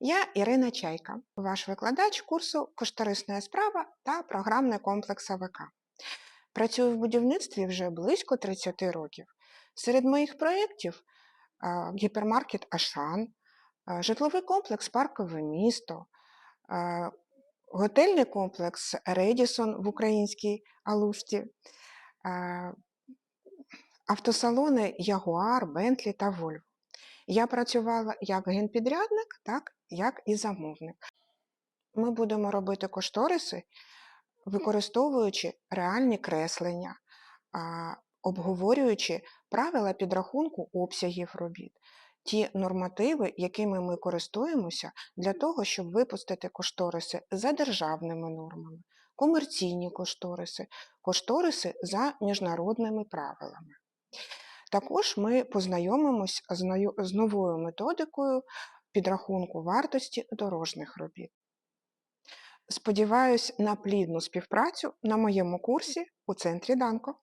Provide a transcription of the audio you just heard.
Я Ірина Чайка, ваш викладач курсу Кошторисна справа та програмний комплекс АВК. Працюю в будівництві вже близько 30 років. Серед моїх проєктів гіпермаркет Ашан, житловий комплекс Паркове місто, готельний комплекс Редісон в українській Алушті, автосалони Ягуар, Бентлі та Вольво. Я працювала як генпідрядник, так як і замовник. Ми будемо робити кошториси, використовуючи реальні креслення, обговорюючи правила підрахунку обсягів робіт, ті нормативи, якими ми користуємося для того, щоб випустити кошториси за державними нормами, комерційні кошториси, кошториси за міжнародними правилами. Також ми познайомимось з новою методикою підрахунку вартості дорожніх робіт. Сподіваюсь на плідну співпрацю на моєму курсі у центрі Данко.